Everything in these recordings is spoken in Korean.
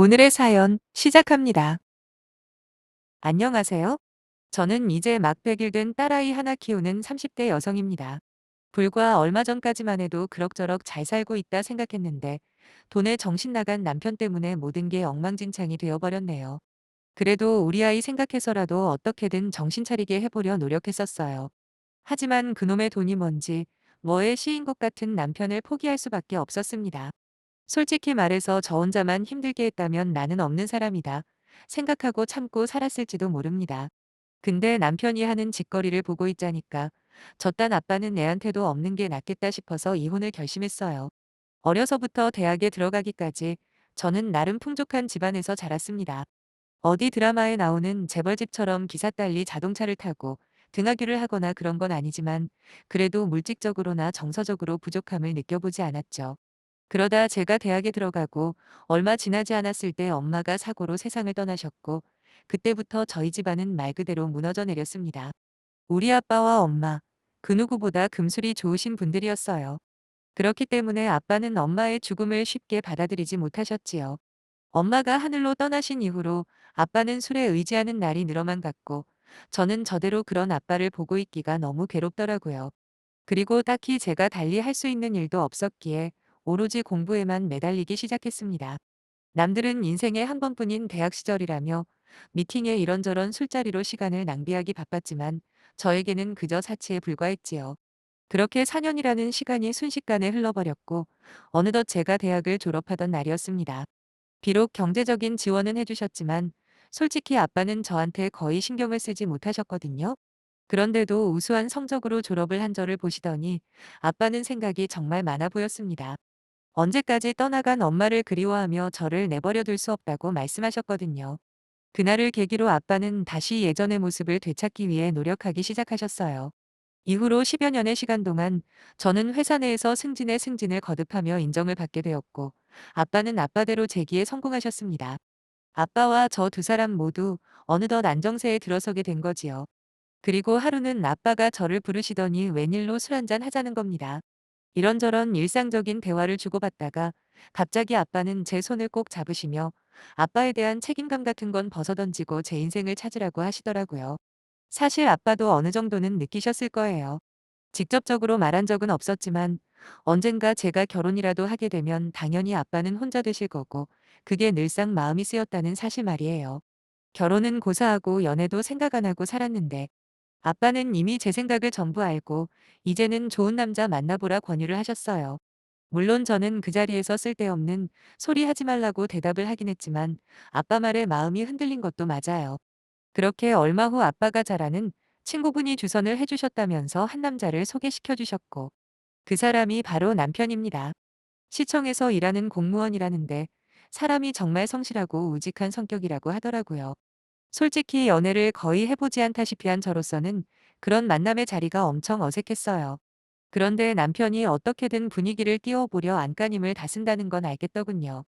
오늘의 사연 시작합니다. 안녕하세요. 저는 이제 막 100일 된 딸아이 하나 키우는 30대 여성입니다. 불과 얼마 전까지만 해도 그럭저럭 잘 살고 있다 생각했는데 돈에 정신 나간 남편 때문에 모든 게 엉망진창이 되어버렸네요. 그래도 우리 아이 생각해서라도 어떻게든 정신 차리게 해보려 노력했었어요. 하지만 그놈의 돈이 뭔지 뭐에 시인 것 같은 남편을 포기할 수밖에 없었습니다. 솔직히 말해서 저 혼자만 힘들게 했다면 나는 없는 사람이다. 생각하고 참고 살았을지도 모릅니다. 근데 남편이 하는 짓거리를 보고 있자니까 저딴 아빠는 애한테도 없는 게 낫겠다 싶어서 이혼을 결심했어요. 어려서부터 대학에 들어가기까지 저는 나름 풍족한 집안에서 자랐습니다. 어디 드라마에 나오는 재벌집처럼 기사 딸리 자동차를 타고 등하교를 하거나 그런 건 아니지만 그래도 물질적으로나 정서적으로 부족함을 느껴보지 않았죠. 그러다 제가 대학에 들어가고 얼마 지나지 않았을 때 엄마가 사고로 세상을 떠나셨고 그때부터 저희 집안은 말 그대로 무너져 내렸습니다. 우리 아빠와 엄마, 그 누구보다 금술이 좋으신 분들이었어요. 그렇기 때문에 아빠는 엄마의 죽음을 쉽게 받아들이지 못하셨지요. 엄마가 하늘로 떠나신 이후로 아빠는 술에 의지하는 날이 늘어만 갔고 저는 저대로 그런 아빠를 보고 있기가 너무 괴롭더라고요. 그리고 딱히 제가 달리 할 수 있는 일도 없었기에 오로지 공부에만 매달리기 시작했습니다. 남들은 인생에 한 번뿐인 대학 시절이라며 미팅에 이런저런 술자리로 시간을 낭비하기 바빴지만 저에게는 그저 사치에 불과했지요. 그렇게 4년이라는 시간이 순식간에 흘러버렸고 어느덧 제가 대학을 졸업하던 날이었습니다. 비록 경제적인 지원은 해주셨지만 솔직히 아빠는 저한테 거의 신경을 쓰지 못하셨거든요. 그런데도 우수한 성적으로 졸업을 한 저를 보시더니 아빠는 생각이 정말 많아 보였습니다. 언제까지 떠나간 엄마를 그리워하며 저를 내버려 둘 수 없다고 말씀하셨거든요. 그날을 계기로 아빠는 다시 예전의 모습을 되찾기 위해 노력하기 시작하셨어요. 이후로 10여 년의 시간 동안 저는 회사 내에서 승진에 승진을 거듭하며 인정을 받게 되었고 아빠는 아빠대로 재기에 성공하셨습니다. 아빠와 저 두 사람 모두 어느덧 안정세에 들어서게 된 거지요. 그리고 하루는 아빠가 저를 부르시더니 웬일로 술 한잔 하자는 겁니다. 이런저런 일상적인 대화를 주고받다가 갑자기 아빠는 제 손을 꼭 잡으시며 아빠에 대한 책임감 같은 건 벗어던지고 제 인생을 찾으라고 하시더라고요. 사실 아빠도 어느 정도는 느끼셨을 거예요. 직접적으로 말한 적은 없었지만 언젠가 제가 결혼이라도 하게 되면 당연히 아빠는 혼자 되실 거고 그게 늘상 마음이 쓰였다는 사실 말이에요. 결혼은 고사하고 연애도 생각 안 하고 살았는데 아빠는 이미 제 생각을 전부 알고 이제는 좋은 남자 만나보라 권유를 하셨어요. 물론 저는 그 자리에서 쓸데없는 소리 하지 말라고 대답을 하긴 했지만 아빠 말에 마음이 흔들린 것도 맞아요. 그렇게 얼마 후 아빠가 잘 아는 친구분이 주선을 해주셨다면서 한 남자를 소개시켜 주셨고 그 사람이 바로 남편입니다. 시청에서 일하는 공무원이라는데 사람이 정말 성실하고 우직한 성격이라고 하더라고요. 솔직히 연애를 거의 해보지 않다시피 한 저로서는 그런 만남의 자리가 엄청 어색했어요. 그런데 남편이 어떻게든 분위기를 띄워보려 안간힘을 다쓴다는 건 알겠더군요.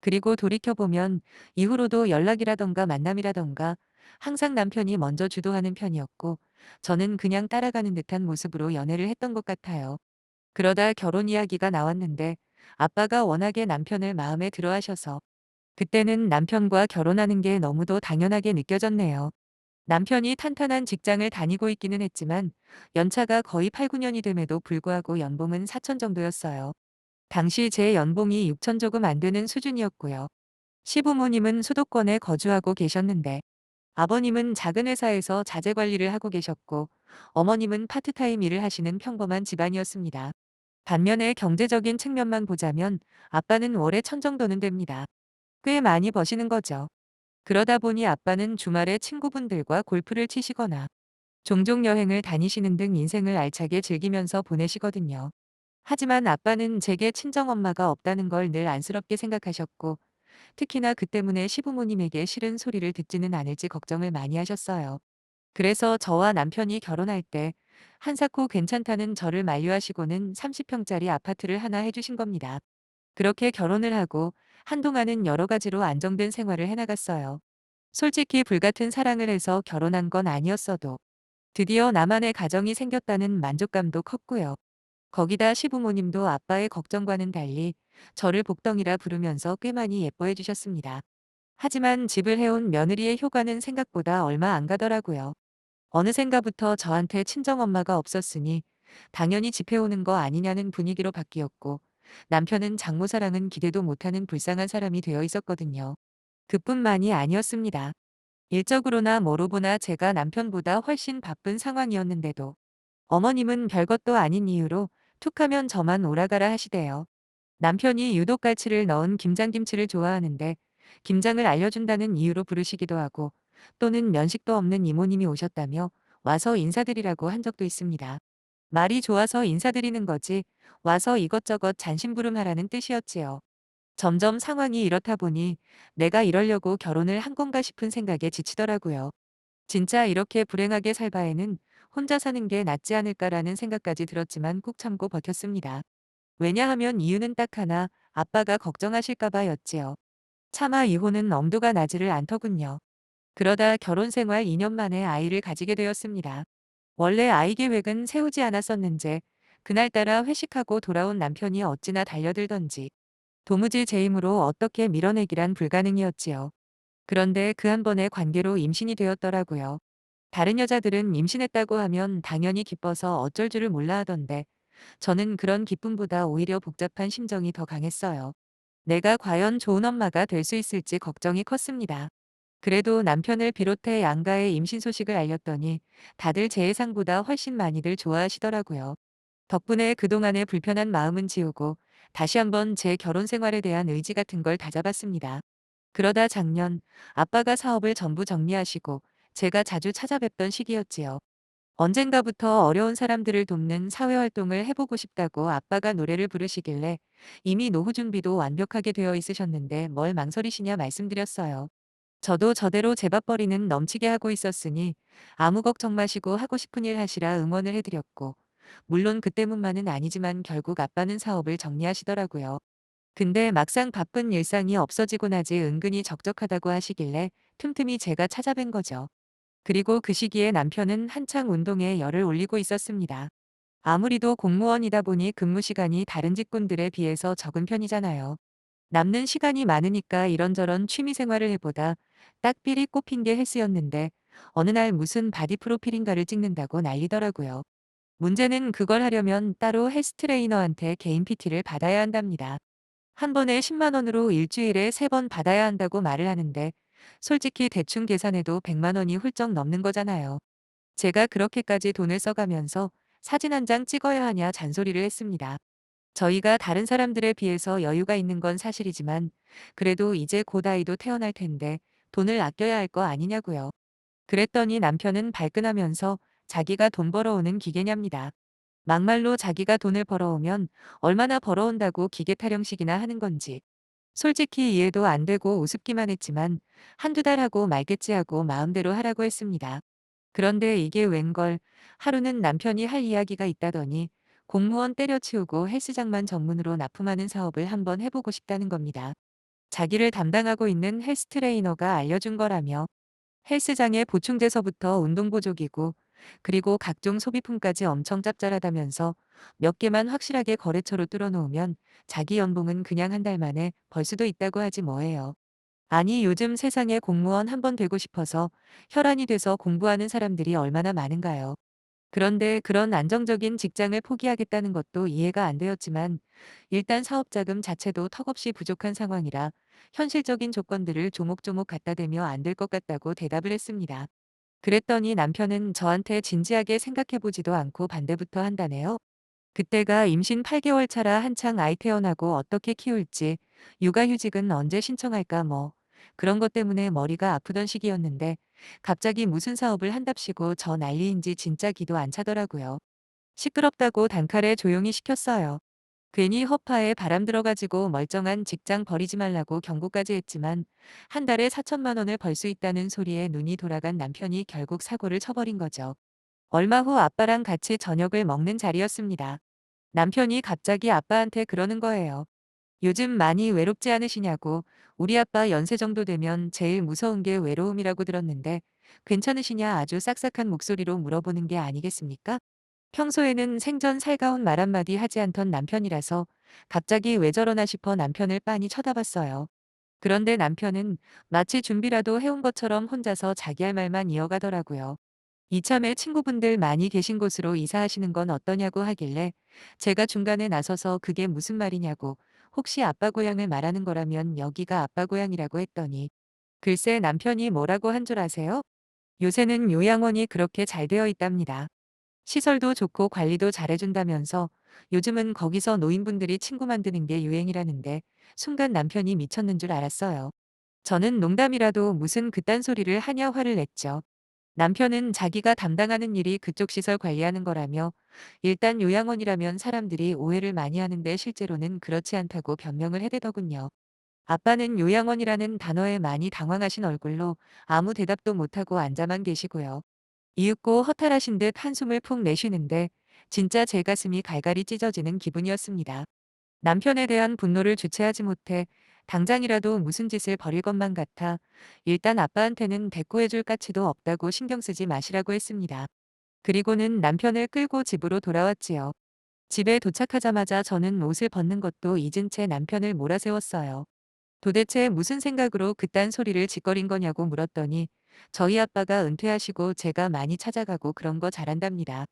그리고 돌이켜보면 이후로도 연락이라던가 만남이라던가 항상 남편이 먼저 주도하는 편이었고 저는 그냥 따라가는 듯한 모습으로 연애를 했던 것 같아요. 그러다 결혼 이야기가 나왔는데 아빠가 워낙에 남편을 마음에 들어 하셔서 그때는 남편과 결혼하는 게 너무도 당연하게 느껴졌네요. 남편이 탄탄한 직장을 다니고 있기는 했지만 연차가 거의 8, 9년이 됨에도 불구하고 연봉은 4천 정도였어요. 당시 제 연봉이 6천 조금 안 되는 수준이었고요. 시부모님은 수도권에 거주하고 계셨는데 아버님은 작은 회사에서 자재 관리를 하고 계셨고 어머님은 파트타임 일을 하시는 평범한 집안이었습니다. 반면에 경제적인 측면만 보자면 아빠는 월에 천 정도는 됩니다. 꽤 많이 버시는 거죠. 그러다 보니 아빠는 주말에 친구분들과 골프를 치시거나 종종 여행을 다니시는 등 인생을 알차게 즐기면서 보내시거든요. 하지만 아빠는 제게 친정엄마가 없다는 걸 늘 안쓰럽게 생각하셨고 특히나 그 때문에 시부모님에게 싫은 소리를 듣지는 않을지 걱정을 많이 하셨어요. 그래서 저와 남편이 결혼할 때 한사코 괜찮다는 저를 만류하시고는 30평짜리 아파트를 하나 해주신 겁니다. 그렇게 결혼을 하고 한동안은 여러 가지로 안정된 생활을 해나갔어요. 솔직히 불같은 사랑을 해서 결혼한 건 아니었어도 드디어 나만의 가정이 생겼다는 만족감도 컸고요. 거기다 시부모님도 아빠의 걱정과는 달리 저를 복덩이라 부르면서 꽤 많이 예뻐해 주셨습니다. 하지만 집을 해온 며느리의 효과는 생각보다 얼마 안 가더라고요. 어느샌가부터 저한테 친정엄마가 없었으니 당연히 집 해오는 거 아니냐는 분위기로 바뀌었고 남편은 장모사랑은 기대도 못하는 불쌍한 사람이 되어 있었거든요. 그뿐만이 아니었습니다. 일적으로나 뭐로 보나 제가 남편보다 훨씬 바쁜 상황이었는데도 어머님은 별것도 아닌 이유로 툭하면 저만 오라가라 하시대요. 남편이 유독 갈치를 넣은 김장김치를 좋아하는데 김장을 알려준다는 이유로 부르시기도 하고 또는 면식도 없는 이모님이 오셨다며 와서 인사드리라고 한 적도 있습니다. 말이 좋아서 인사드리는 거지 와서 이것저것 잔심부름하라는 뜻이었지요. 점점 상황이 이렇다 보니 내가 이러려고 결혼을 한 건가 싶은 생각에 지치더라고요. 진짜 이렇게 불행하게 살 바에는 혼자 사는 게 낫지 않을까라는 생각까지 들었지만 꾹 참고 버텼습니다. 왜냐하면 이유는 딱 하나, 아빠가 걱정하실까 봐 였지요. 차마 이혼은 엄두가 나지를 않더군요. 그러다 결혼 생활 2년 만에 아이를 가지게 되었습니다. 원래 아이 계획은 세우지 않았었는지 그날따라 회식하고 돌아온 남편이 어찌나 달려들던지 도무지 제 힘으로 어떻게 밀어내기란 불가능이었지요. 그런데 그 한 번의 관계로 임신이 되었더라고요. 다른 여자들은 임신했다고 하면 당연히 기뻐서 어쩔 줄을 몰라 하던데 저는 그런 기쁨보다 오히려 복잡한 심정이 더 강했어요. 내가 과연 좋은 엄마가 될 수 있을지 걱정이 컸습니다. 그래도 남편을 비롯해 양가의 임신 소식을 알렸더니 다들 제 예상보다 훨씬 많이들 좋아하시더라고요. 덕분에 그동안의 불편한 마음은 지우고 다시 한번 제 결혼 생활에 대한 의지 같은 걸 다잡았습니다. 그러다 작년 아빠가 사업을 전부 정리하시고 제가 자주 찾아뵙던 시기였지요. 언젠가부터 어려운 사람들을 돕는 사회활동을 해보고 싶다고 아빠가 노래를 부르시길래 이미 노후 준비도 완벽하게 되어 있으셨는데 뭘 망설이시냐 말씀드렸어요. 저도 저대로 제밥벌이는 넘치게 하고 있었으니 아무 걱정 마시고 하고 싶은 일 하시라 응원을 해드렸고 물론 그 때문만은 아니지만 결국 아빠는 사업을 정리하시더라고요. 근데 막상 바쁜 일상이 없어지고 나지 은근히 적적하다고 하시길래 틈틈이 제가 찾아뵌 거죠. 그리고 그 시기에 남편은 한창 운동에 열을 올리고 있었습니다. 아무리도 공무원이다 보니 근무 시간이 다른 직군들에 비해서 적은 편이잖아요. 남는 시간이 많으니까 이런저런 취미 생활을 해보다 딱 삘이 꼽힌 게 헬스였는데 어느 날 무슨 바디 프로필인가를 찍는다고 난리더라고요. 문제는 그걸 하려면 따로 헬스 트레이너한테 개인 PT를 받아야 한답니다. 한 번에 10만 원으로 일주일에 3번 받아야 한다고 말을 하는데 솔직히 대충 계산해도 100만 원이 훌쩍 넘는 거잖아요. 제가 그렇게까지 돈을 써가면서 사진 한 장 찍어야 하냐 잔소리를 했습니다. 저희가 다른 사람들에 비해서 여유가 있는 건 사실이지만 그래도 이제 곧 아이도 태어날 텐데 돈을 아껴야 할 거 아니냐고요. 그랬더니 남편은 발끈하면서 자기가 돈 벌어오는 기계냐입니다. 막말로 자기가 돈을 벌어오면 얼마나 벌어온다고 기계 타령식이나 하는 건지. 솔직히 이해도 안 되고 우습기만 했지만 한두 달 하고 말겠지 하고 마음대로 하라고 했습니다. 그런데 이게 웬걸 하루는 남편이 할 이야기가 있다더니 공무원 때려치우고 헬스장만 전문으로 납품하는 사업을 한번 해보고 싶다는 겁니다. 자기를 담당하고 있는 헬스 트레이너가 알려준 거라며 헬스장의 보충제서부터 운동보조기구 그리고 각종 소비품까지 엄청 짭짤하다면서 몇 개만 확실하게 거래처로 뚫어놓으면 자기 연봉은 그냥 한 달 만에 벌 수도 있다고 하지 뭐예요. 아니 요즘 세상에 공무원 한 번 되고 싶어서 혈안이 돼서 공부하는 사람들이 얼마나 많은가요. 그런데 그런 안정적인 직장을 포기하겠다는 것도 이해가 안 되었지만 일단 사업 자금 자체도 턱없이 부족한 상황이라 현실적인 조건들을 조목조목 갖다 대며 안 될 것 같다고 대답을 했습니다. 그랬더니 남편은 저한테 진지하게 생각해보지도 않고 반대부터 한다네요. 그때가 임신 8개월 차라 한창 아이 태어나고 어떻게 키울지, 육아휴직은 언제 신청할까 뭐 그런 것 때문에 머리가 아프던 시기였는데 갑자기 무슨 사업을 한답시고 저 난리인지 진짜 기도 안 차더라고요. 시끄럽다고 단칼에 조용히 시켰어요. 괜히 허파에 바람 들어가지고 멀쩡한 직장 버리지 말라고 경고까지 했지만 한 달에 4천만 원을 벌 수 있다는 소리에 눈이 돌아간 남편이 결국 사고를 쳐버린 거죠. 얼마 후 아빠랑 같이 저녁을 먹는 자리였습니다. 남편이 갑자기 아빠한테 그러는 거예요. 요즘 많이 외롭지 않으시냐고 우리 아빠 연세 정도 되면 제일 무서운 게 외로움이라고 들었는데 괜찮으시냐 아주 싹싹한 목소리로 물어보는 게 아니겠습니까? 평소에는 생전 살가운 말 한마디 하지 않던 남편이라서 갑자기 왜 저러나 싶어 남편을 빤히 쳐다봤어요. 그런데 남편은 마치 준비라도 해온 것처럼 혼자서 자기 할 말만 이어가더라고요. 이참에 친구분들 많이 계신 곳으로 이사하시는 건 어떠냐고 하길래 제가 중간에 나서서 그게 무슨 말이냐고 혹시 아빠 고향을 말하는 거라면 여기가 아빠 고향이라고 했더니 글쎄 남편이 뭐라고 한 줄 아세요? 요새는 요양원이 그렇게 잘 되어 있답니다. 시설도 좋고 관리도 잘해준다면서 요즘은 거기서 노인분들이 친구 만드는 게 유행이라는데 순간 남편이 미쳤는 줄 알았어요. 저는 농담이라도 무슨 그딴 소리를 하냐 화를 냈죠. 남편은 자기가 담당하는 일이 그쪽 시설 관리하는 거라며 일단 요양원이라면 사람들이 오해를 많이 하는데 실제로는 그렇지 않다고 변명을 해대더군요. 아빠는 요양원이라는 단어에 많이 당황하신 얼굴로 아무 대답도 못하고 앉아만 계시고요. 이윽고 허탈하신 듯 한숨을 푹 내쉬는데 진짜 제 가슴이 갈갈이 찢어지는 기분이었습니다. 남편에 대한 분노를 주체하지 못해 당장이라도 무슨 짓을 벌일 것만 같아 일단 아빠한테는 대꾸해줄 가치도 없다고 신경 쓰지 마시라고 했습니다. 그리고는 남편을 끌고 집으로 돌아왔지요. 집에 도착하자마자 저는 옷을 벗는 것도 잊은 채 남편을 몰아세웠어요. 도대체 무슨 생각으로 그딴 소리를 짓거린 거냐고 물었더니 저희 아빠가 은퇴하시고 제가 많이 찾아가고 그런 거 잘한답니다.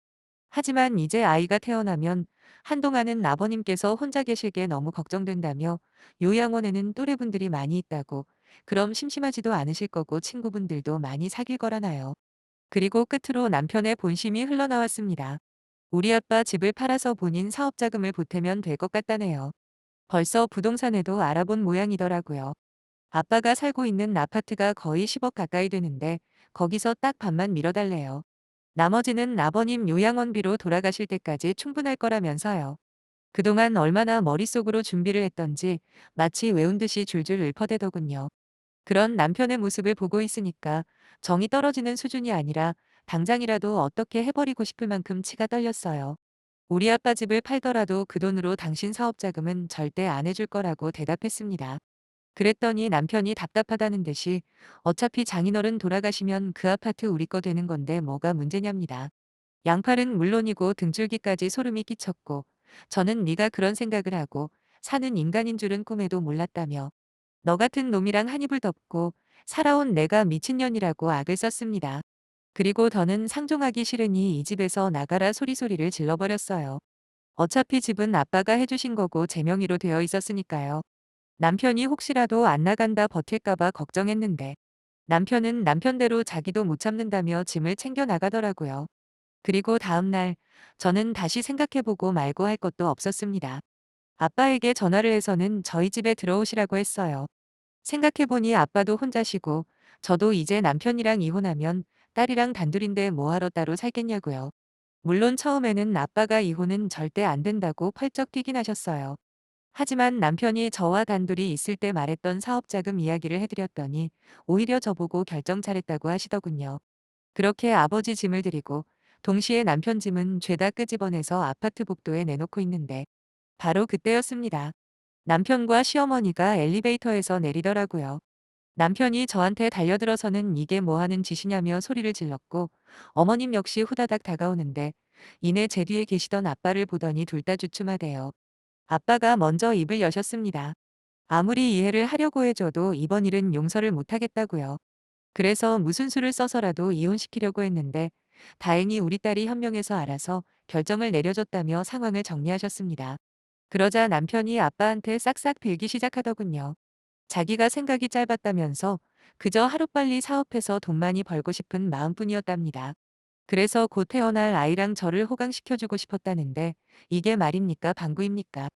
하지만 이제 아이가 태어나면 한동안은 아버님께서 혼자 계실 게 너무 걱정된다며 요양원에는 또래분들이 많이 있다고 그럼 심심하지도 않으실 거고 친구분들도 많이 사귈 거라나요. 그리고 끝으로 남편의 본심이 흘러나왔습니다. 우리 아빠 집을 팔아서 본인 사업 자금을 보태면 될 것 같다네요. 벌써 부동산에도 알아본 모양이더라고요. 아빠가 살고 있는 아파트가 거의 10억 가까이 되는데 거기서 딱 반만 밀어달래요. 나머지는 아버님 요양원비로 돌아가실 때까지 충분할 거라면서요. 그동안 얼마나 머릿속으로 준비를 했던지 마치 외운 듯이 줄줄 읊어대더군요. 그런 남편의 모습을 보고 있으니까 정이 떨어지는 수준이 아니라 당장이라도 어떻게 해버리고 싶을 만큼 치가 떨렸어요. 우리 아빠 집을 팔더라도 그 돈으로 당신 사업 자금은 절대 안 해줄 거라고 대답했습니다. 그랬더니 남편이 답답하다는 듯이 어차피 장인어른 돌아가시면 그 아파트 우리 거 되는 건데 뭐가 문제냐입니다. 양팔은 물론이고 등줄기까지 소름이 끼쳤고 저는 네가 그런 생각을 하고 사는 인간인 줄은 꿈에도 몰랐다며 너 같은 놈이랑 한 입을 덮고 살아온 내가 미친년이라고 악을 썼습니다. 그리고 더는 상종하기 싫으니 이 집에서 나가라 소리소리를 질러버렸어요. 어차피 집은 아빠가 해주신 거고 제 명의로 되어 있었으니까요. 남편이 혹시라도 안 나간다 버틸까봐 걱정했는데 남편은 남편대로 자기도 못 참는다며 짐을 챙겨 나가더라고요. 그리고 다음날 저는 다시 생각해보고 말고 할 것도 없었습니다. 아빠에게 전화를 해서는 저희 집에 들어오시라고 했어요. 생각해보니 아빠도 혼자시고 저도 이제 남편이랑 이혼하면 딸이랑 단둘인데 뭐하러 따로 살겠냐고요. 물론 처음에는 아빠가 이혼은 절대 안 된다고 펄쩍 뛰긴 하셨어요. 하지만 남편이 저와 단둘이 있을 때 말했던 사업자금 이야기를 해드렸더니 오히려 저보고 결정 잘했다고 하시더군요. 그렇게 아버지 짐을 드리고 동시에 남편 짐은 죄다 끄집어내서 아파트 복도에 내놓고 있는데 바로 그때였습니다. 남편과 시어머니가 엘리베이터에서 내리더라고요. 남편이 저한테 달려들어서는 이게 뭐 하는 짓이냐며 소리를 질렀고 어머님 역시 후다닥 다가오는데 이내 제 뒤에 계시던 아빠를 보더니 둘 다 주춤하대요. 아빠가 먼저 입을 여셨습니다. 아무리 이해를 하려고 해줘도 이번 일은 용서를 못하겠다고요. 그래서 무슨 수를 써서라도 이혼시키려고 했는데 다행히 우리 딸이 현명해서 알아서 결정을 내려줬다며 상황을 정리하셨습니다. 그러자 남편이 아빠한테 싹싹 빌기 시작하더군요. 자기가 생각이 짧았다면서 그저 하루빨리 사업해서 돈 많이 벌고 싶은 마음뿐이었답니다. 그래서 곧 태어날 아이랑 저를 호강시켜주고 싶었다는데 이게 말입니까 방구입니까?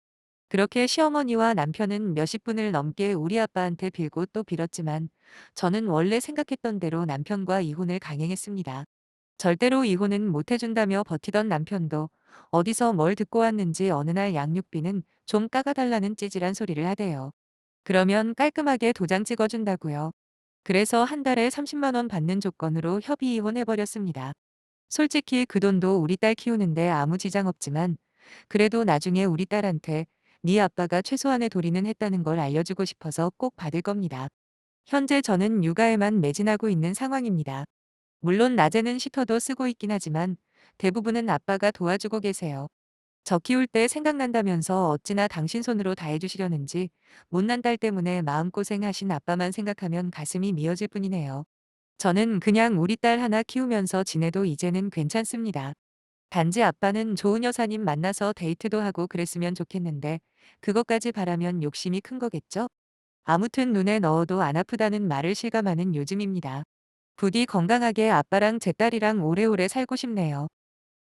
그렇게 시어머니와 남편은 몇십 분을 넘게 우리 아빠한테 빌고 또 빌었지만 저는 원래 생각했던 대로 남편과 이혼을 강행했습니다. 절대로 이혼은 못 해준다며 버티던 남편도 어디서 뭘 듣고 왔는지 어느 날 양육비는 좀 깎아달라는 찌질한 소리를 하대요. 그러면 깔끔하게 도장 찍어준다고요. 그래서 한 달에 30만 원 받는 조건으로 협의 이혼해버렸습니다. 솔직히 그 돈도 우리 딸 키우는데 아무 지장 없지만 그래도 나중에 우리 딸한테 네 아빠가 최소한의 도리는 했다는 걸 알려주고 싶어서 꼭 받을 겁니다. 현재 저는 육아에만 매진하고 있는 상황입니다. 물론 낮에는 시터도 쓰고 있긴 하지만 대부분은 아빠가 도와주고 계세요. 저 키울 때 생각난다면서 어찌나 당신 손으로 다 해주시려는지 못난 딸 때문에 마음고생하신 아빠만 생각하면 가슴이 미어질 뿐이네요. 저는 그냥 우리 딸 하나 키우면서 지내도 이제는 괜찮습니다. 단지 아빠는 좋은 여사님 만나서 데이트도 하고 그랬으면 좋겠는데 그것까지 바라면 욕심이 큰 거겠죠? 아무튼 눈에 넣어도 안 아프다는 말을 실감하는 요즘입니다. 부디 건강하게 아빠랑 제 딸이랑 오래오래 살고 싶네요.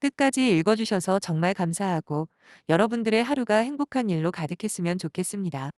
끝까지 읽어주셔서 정말 감사하고 여러분들의 하루가 행복한 일로 가득했으면 좋겠습니다.